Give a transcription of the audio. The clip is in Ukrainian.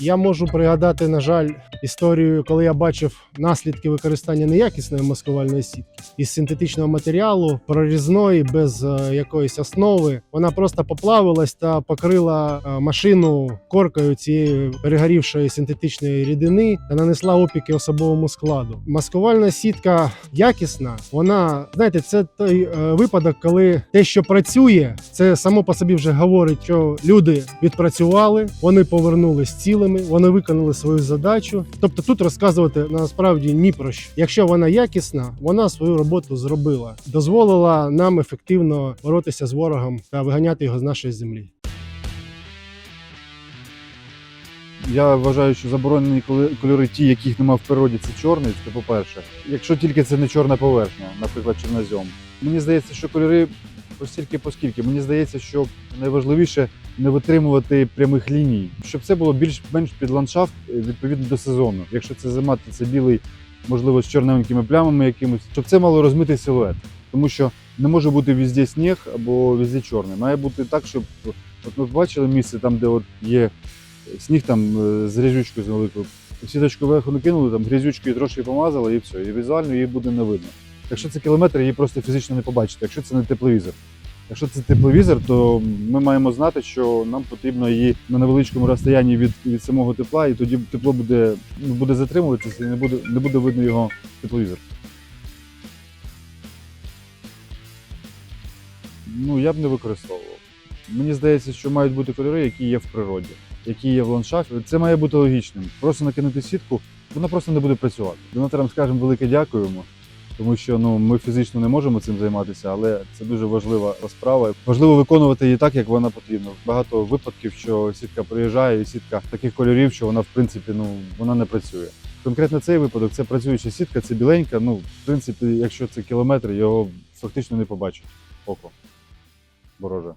Я можу пригадати, на жаль, історію, коли я бачив наслідки використання неякісної маскувальної сітки із синтетичного матеріалу, прорізної, без е, якоїсь основи. Вона просто поплавилась та покрила е, машину коркою цієї перегорівшої синтетичної рідини та нанесла опіки особовому складу. Маскувальна сітка якісна. Вона знаєте, це той е, випадок, коли те, що працює, це само по собі вже говорить, що люди відпрацювали, вони повернулись цілими, вони виконали свою задачу. Тобто тут розказувати насправді ні про що. Якщо вона якісна, вона свою роботу зробила, дозволила нам ефективно боротися з ворогом та виганяти його з нашої землі. Я вважаю, що заборонені кольори ті, яких немає в природі, це чорний, це по-перше. Якщо тільки це не чорна поверхня, наприклад, чорнозьом. Мені здається, що кольори постільки поскільки. Мені здається, що найважливіше не витримувати прямих ліній, щоб це було більш-менш під ландшафт е, відповідно до сезону. Якщо це зима, то це білий, можливо, з чорненькими плямами якимось, щоб це мало розмитий силует. Тому що не може бути везде сніг або везде чорний. Має бути так, щоб от ми бачили місце там, де от є сніг там е, з грязючкою з великою. Сіточку вверху накинули, там грязючкою трошки помазали і все. І візуально її буде не видно. Якщо це кілометр, її просто фізично не побачите, якщо це не тепловізор. Якщо це тепловізор, то ми маємо знати, що нам потрібно її на невеличкому розстоянні від, від самого тепла, і тоді тепло буде, ну, буде затримуватися і не буде, не буде видно його тепловізор. Ну, я б не використовував. Мені здається, що мають бути кольори, які є в природі, які є в ландшафті. Це має бути логічним. Просто накинути сітку, вона просто не буде працювати. Донаторам скажемо велике дякуємо, тому що ну, ми фізично не можемо цим займатися, але це дуже важлива справа. Важливо виконувати її так, як вона потрібна. Багато випадків, що сітка приїжджає, і сітка таких кольорів, що вона в принципі ну, вона не працює. Конкретно цей випадок це працююча сітка, це біленька. Ну, в принципі, якщо це кілометр, його фактично не побачить око вороже.